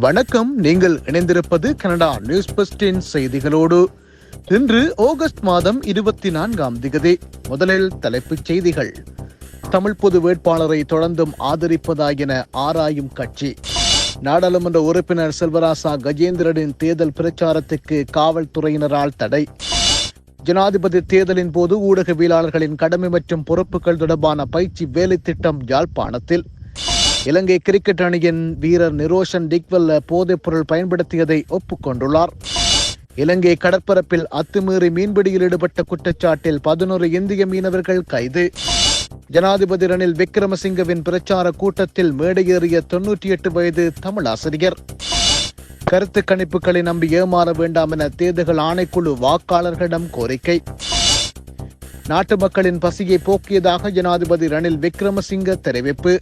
வணக்கம். நீங்கள் இணைந்திருப்பது கனடா நியூஸ் பஸ்டின் செய்திகளோடு. இன்று ஆகஸ்ட் மாதம் இருபத்தி நான்காம் திகதி முதலில் தலைப்புச் செய்திகள். தமிழ் பொது வேட்பாளரை தொடர்ந்தும் ஆதரிப்பதா என ஆராயும் கட்சி. நாடாளுமன்ற உறுப்பினர் செல்வராசா கஜேந்திரனின் தேர்தல் பிரச்சாரத்துக்கு காவல்துறையினரால் தடை. ஜனாதிபதி தேர்தலின் போது ஊடகவியலாளர்களின் கடமை மற்றும் பொறுப்புகள் தொடர்பான பயிற்சி வேலை திட்டம் யாழ்ப்பாணத்தில். இலங்கை கிரிக்கெட் அணியின் வீரர் நிரோஷன் டிக்வெல்ல போதைப் பொருள் பயன்படுத்தியதை ஒப்புக்கொண்டுள்ளார். இலங்கை கடற்பரப்பில் அத்துமீறி மீன்பிடியில் ஈடுபட்ட குற்றச்சாட்டில் பதினோரு இந்திய மீனவர்கள் கைது. ஜனாதிபதி ரணில் விக்ரமசிங்கவின் பிரச்சார கூட்டத்தில் மேடையேறிய தொன்னூற்றி எட்டு வயது தமிழாசிரியர் கருத்து கணிப்புகளை நம்பி ஏமாற வேண்டாம் என தேர்தல் ஆணைக்குழு வாக்காளர்களிடம் கோரிக்கை. நாட்டு மக்களின் பசியை போக்கியதாக ஜனாதிபதி ரணில் விக்ரமசிங்க தெரிவிப்பு.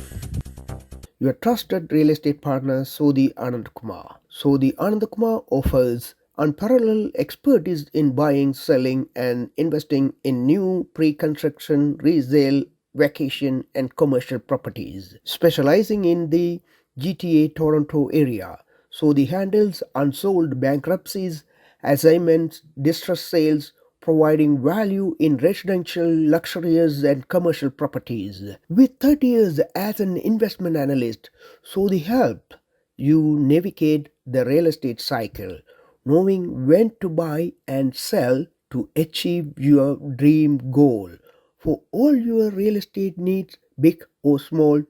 Your trusted real estate partner Sodhi Anand Kumar. Sodhi Anand Kumar offers unparalleled expertise in buying, selling, and investing in new pre-construction, resale, vacation, and commercial properties. Specializing in the GTA Toronto area, Sodhi handles unsold bankruptcies, assignments, distress sales, providing value in residential, luxurious, and commercial properties. With 30 years as an investment analyst, Sodhi help you navigate the real estate cycle, knowing when to buy and sell to achieve your dream goal. For all your real estate needs, big or small,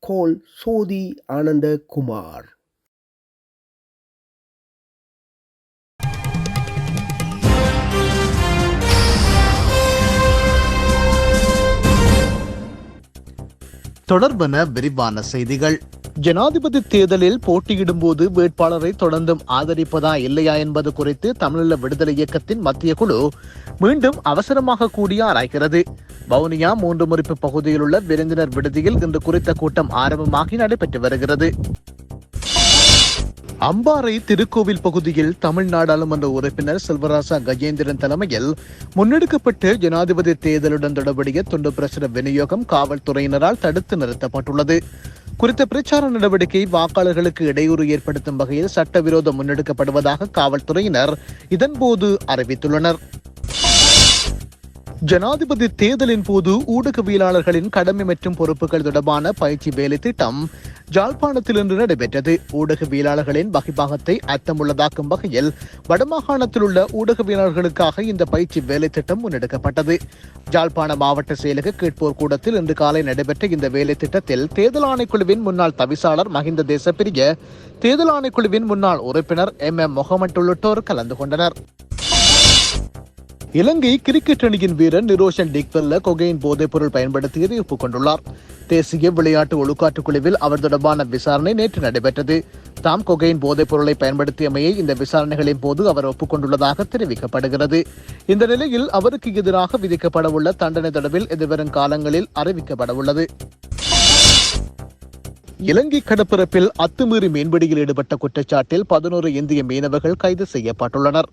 call Sodhi Ananda Kumar. தொடர்பென விரிவான செய்திகள். ஜனாதிபதி தேர்தலில் போட்டியிடும் போது வேட்பாளரை தொடர்ந்தும் ஆதரிப்பதா இல்லையா என்பது குறித்து தமிழீழ விடுதலை இயக்கத்தின் மத்திய குழு மீண்டும் அவசரமாக கூடி ஆராய்கிறது. வவுனியா மூன்று முறிப்பு பகுதியில் உள்ள விருந்தினர் விடுதியில் இன்று குறித்த கூட்டம் ஆரம்பமாகி நடைபெற்று வருகிறது. அம்பாறை திருக்கோவில் பகுதியில் தமிழ் நாடாளுமன்ற உறுப்பினர் செல்வராசா கஜேந்திரன் தலைமையில் முன்னெடுக்கப்பட்டு ஜனாதிபதி தேர்தலுடன் தொடர்புடைய துண்டு பிரசுர விநியோகம் காவல்துறையினரால் தடுத்து நிறுத்தப்பட்டுள்ளது. குறித்த பிரச்சார நடவடிக்கை வாக்காளர்களுக்கு இடையூறு ஏற்படுத்தும் வகையில் சட்டவிரோதம் முன்னெடுக்கப்படுவதாக காவல்துறையினர் இதன்போது அறிவித்துள்ளனர். ஜனாதிபதி தேர்தலின் போது ஊடகவியலாளர்களின் கடமை மற்றும் பொறுப்புகள் தொடர்பான பயிற்சி வேலை திட்டம் ஜாழ்ப்பாணத்தில் இன்று நடைபெற்றது. ஊடகவியலாளர்களின் வகைபாகத்தை அர்த்தமுள்ளதாக்கும் வகையில் வடமாகாணத்தில் உள்ள ஊடகவியலாளர்களுக்காக இந்த பயிற்சி வேலை திட்டம் முன்னெடுக்கப்பட்டது. ஜாழ்ப்பாண மாவட்ட செயலக கேட்போர் கூடத்தில் இன்று காலை நடைபெற்ற இந்த வேலை திட்டத்தில் தேர்தல் ஆணைக்குழுவின் முன்னாள் தவிசாளர் மஹிந்த தேசப்பிரிய தேர்தல் ஆணைக்குழுவின் முன்னாள் உறுப்பினர் எம் எம் முகமட் உள்ளிட்டோர் கலந்து கொண்டனர். இலங்கை கிரிக்கெட் அணியின் வீரர் நிரோஷன் டிக்வெல்ல கொகையின் போதைப் பொருள் பயன்படுத்தியதை ஒப்புக்கொண்டுள்ளார் தேசிய விளையாட்டு ஒழுக்காற்று குழுவில் அவர் தொடர்பான விசாரணை நேற்று நடைபெற்றது. தாம் கொகையின் போதைப் பொருளை பயன்படுத்தியமையை இந்த விசாரணைகளின் போது அவர் ஒப்புக்கொண்டுள்ளதாக தெரிவிக்கப்படுகிறது. இந்த நிலையில் அவருக்கு எதிராக விதிக்கப்படவுள்ள தண்டனை தொடர்பில் எதிர்வரும் காலங்களில் அறிவிக்கப்படவுள்ளது. இலங்கை கடற்பரப்பில் அத்துமீறி மீன்பிடியில் ஈடுபட்ட குற்றச்சாட்டில் பதினோரு இந்திய மீனவர்கள் கைது செய்யப்பட்டுள்ளனர்.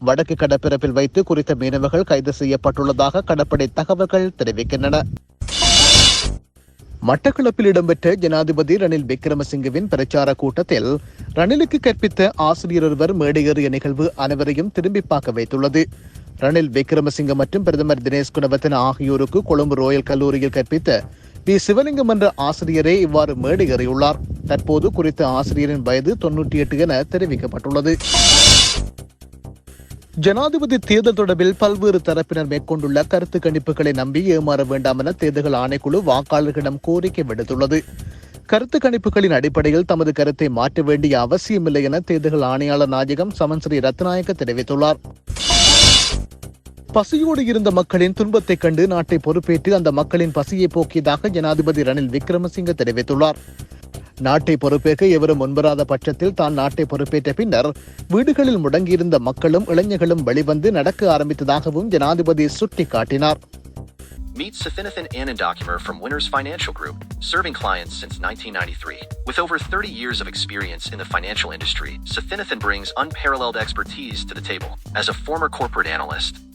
வடக்கு கடற்பரப்பில் வைத்து குறித்த மீனவர்கள் கைது செய்யப்பட்டுள்ளதாக கடற்படை தகவல்கள் தெரிவிக்கின்றன. மட்டக்களப்பில் இடம்பெற்ற ஜனாதிபதி ரணில் விக்ரமசிங்கவின் பிரச்சார கூட்டத்தில் ரணிலுக்கு கற்பித்த ஆசிரியர் ஒருவர் மேடையேறிய நிகழ்வு அனைவரையும் திரும்பி பார்க்க வைத்துள்ளது. ரணில் விக்ரமசிங்க மற்றும் பிரதமர் தினேஷ் குணவர்த்தன ஆகியோருக்கு கொழும்பு ரோயல் கல்லூரியில் கற்பித்த பி. சிவலிங்கம் என்ற ஆசிரியரே இவ்வாறு மேடையேறியுள்ளார். தற்போது குறித்த ஆசிரியரின் வயது தொன்னூற்றி எட்டு என தெரிவிக்கப்பட்டுள்ளது. ஜனாதிபதி தேர்தல் தொடர்பில் பல்வேறு தரப்பினர் மேற்கொண்டுள்ள கருத்து கணிப்புகளை நம்பி ஏமாற வேண்டாம் என தேர்தல் ஆணைக்குழு வாக்காளர்களிடம் கோரிக்கை விடுத்துள்ளது. கருத்து கணிப்புகளின் அடிப்படையில் தமது கருத்தை மாற்ற வேண்டிய அவசியமில்லை என தேர்தல் ஆணையாளர் நாயகம் சமன்ஸ்ரீ ரத்நாயக்க தெரிவித்துள்ளார். பசியோடு இருந்த மக்களின் துன்பத்தைக் கண்டு நாட்டை பொறுப்பேற்று அந்த மக்களின் பசியை போக்கியதாக ஜனாதிபதி ரணில் விக்ரமசிங்க தெரிவித்துள்ளார். நாட்டை பொறுப்பேற்க எவரும் முன்வராத பட்சத்தில் தான் நாட்டை பொறுப்பேற்ற பின்னர் வீடுகளில் முடங்கியிருந்த மக்களும் இளைஞர்களும் வெளிவந்து நடக்க ஆரம்பித்ததாகவும் ஜனாதிபதி சுட்டிக்காட்டினார் Meet Safinathan Anandakumar from Winners Financial Group, serving clients since 1993. With over 30 years of experience in the financial industry, Safinathan brings unparalleled expertise to the table. As a former corporate analyst,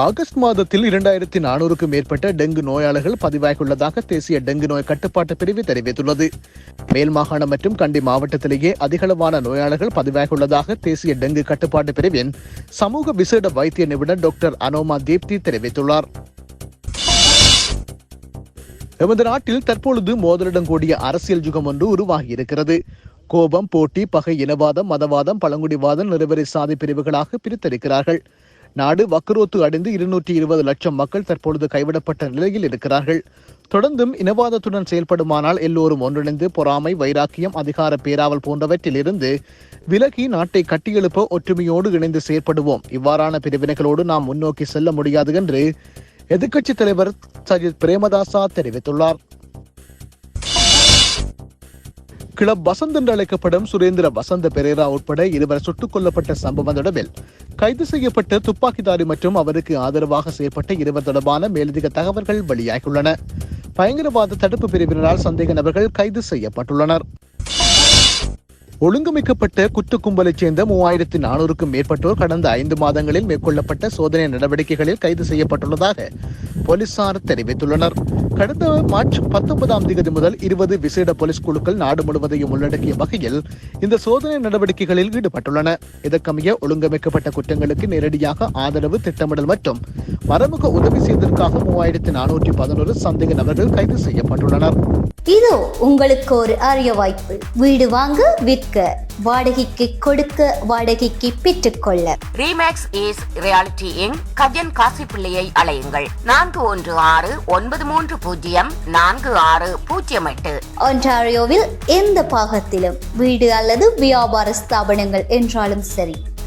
August மாதத்தில் இரண்டாயிரத்தி நானூறுக்கும் மேற்பட்ட dengue நோயாளர்கள் பதிவாகியுள்ளதாக தேசிய dengue நோய் கட்டுப்பாட்டு பிரிவு தெரிவித்துள்ளது. மேல் மாகாணம் மற்றும் கண்டி மாவட்டத்திலேயே அதிகளவான நோயாளர்கள் பதிவாகியுள்ளதாக தேசிய டெங்கு கட்டுப்பாட்டு பிரிவின் சமூக விசேட வைத்திய நிபுணர் டாக்டர் அனோமா தீப்தி தெரிவித்துள்ளார். எமது நாட்டில் தற்பொழுது மோதலிடம் கூடிய அரசியல் யுகம் ஒன்று உருவாகியிருக்கிறது. கோபம் போட்டி பகை இனவாதம் மதவாதம் பழங்குடிவாதம் நிறவரி சாதி பிரிவுகளாக பிரித்திருக்கிறார்கள் நாடு வக்குரோத்து அடைந்து இருநூற்றி இருபது லட்சம் மக்கள் தற்பொழுது கைவிடப்பட்ட நிலையில் இருக்கிறார்கள். தொடர்ந்தும் இனவாதத்துடன் செயல்படுமானால் எல்லோரும் ஒன்றிணைந்து பொறாமை வைராக்கியம் அதிகார பேராவல் போன்றவற்றில் இருந்து விலகி நாட்டை கட்டியெழுப்ப ஒற்றுமையோடு இணைந்து செயற்படுவோம். இவ்வாறான பிரிவினைகளோடு நாம் முன்னோக்கி செல்ல முடியாது என்று எதிர்க்கட்சித் தலைவர் சஜித் பிரேமதாசா தெரிவித்துள்ளார். கிளப் வசந்த் என்று அழைக்கப்படும் சுரேந்திர வசந்த பெரேரா உட்பட இருவர் சுட்டுக் கொல்லப்பட்ட சம்பவம் தொடர்பில் கைது செய்யப்பட்ட துப்பாக்கிதாரி மற்றும் அவருக்கு ஆதரவாக செயல்பட்ட இருவர் தொடர்பான மேலதிக தகவல்கள் வெளியாகியுள்ளன. பயங்கரவாத தடுப்பு பிரிவினரால் சந்தேக நபர்கள் கைது செய்யப்பட்டுள்ளனர். ஒழுங்கமைக்கப்பட்ட குற்ற கும்பலைச் சேர்ந்த மூவாயிரத்தி நானூறுக்கும் மேற்பட்டோர் கடந்த ஐந்து மாதங்களில் மேற்கொள்ளப்பட்ட சோதனை நடவடிக்கைகளில் கைது செய்யப்பட்டுள்ளதாக போலீசார் தெரிவித்துள்ளனர். கடந்த மார்ச் பத்தொன்பதாம் தேதி முதல் இருபது விசேட போலீஸ் குழுக்கள் நாடு முழுவதையும் உள்ளடக்கிய வகையில் இந்த சோதனை நடவடிக்கைகளில் ஈடுபட்டுள்ளன. இதற்கமைய ஒழுங்கமைக்கப்பட்ட குற்றங்களுக்கு நேரடியாக ஆதரவு திட்டமிடல் மற்றும் மறைமுக உதவி செய்ததற்காக மூவாயிரத்தி நானூற்றி பதினோரு சந்தேக நபர்கள் கைது செய்யப்பட்டுள்ளனர். இதோ உங்களுக்கு ஒரு அரிய வாய்ப்பு. வீடு வாங்க விற்க வாடகைக்கு கொடுக்க வாடகைக்கு பெற்றுக்கொள்ள Remax is reality in Gajan காசிப்பிள்ளையை அலையுங்கள் நான்கு ஒன்று ஆறு ஒன்பது மூன்று பூஜ்ஜியம் நான்கு ஆறு பூஜ்ஜியம் எட்டு. ஒன்டாரியோவில் எந்த பாகத்திலும் வீடு அல்லது வியாபார ஸ்தாபனங்கள் என்றாலும் சரி.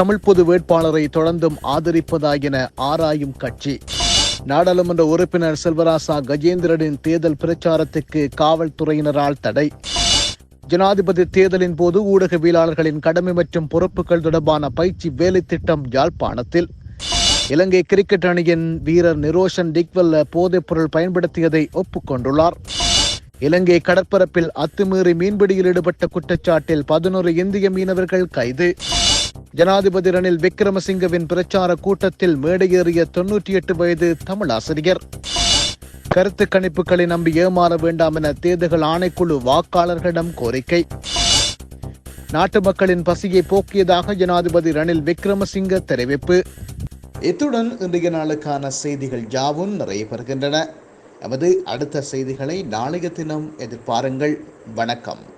தமிழ் பொது வேட்பாளரை தொடர்ந்தும் ஆதரிப்பதா என ஆராயும் கட்சி. நாடாளுமன்ற உறுப்பினர் செல்வராசா கஜேந்திரனின் தேர்தல் பிரச்சாரத்துக்கு காவல்துறையினரால் தடை. ஜனாதிபதி தேர்தலின் போது ஊடகவியலாளர்களின் கடமை மற்றும் பொறுப்புகள் தொடர்பான பயிற்சி வேலை திட்டம் யாழ்ப்பாணத்தில். இலங்கை கிரிக்கெட் அணியின் வீரர் நிரோஷன் டிக்வெல்ல போதைப் பொருள் பயன்படுத்தியதை ஒப்புக்கொண்டுள்ளார் இலங்கை கடற்பரப்பில் அத்துமீறி மீன்பிடியில் ஈடுபட்ட குற்றச்சாட்டில் பதினோரு இந்திய மீனவர்கள் கைது. ஜனாதிபதி ரணில் விக்ரமசிங்கவின் பிரச்சார கூட்டத்தில் மேடையேறிய தொன்னூற்றி எட்டு வயது தமிழ் ஆசிரியர். கருத்து கணிப்புகளை நம்பி ஏமாற வேண்டாம் என தேர்தல் ஆணைக்குழு வாக்காளர்களிடம் கோரிக்கை. நாட்டு மக்களின் பசியை போக்கியதாக ஜனாதிபதி ரணில் விக்ரமசிங்க தெரிவிப்பு. இத்துடன் இன்றைய நாளுக்கான செய்திகள் யாவும் நிறைய பெறுகின்றன. எமது அடுத்த செய்திகளை நாளைய தினம் எதிர்பாருங்கள். வணக்கம்.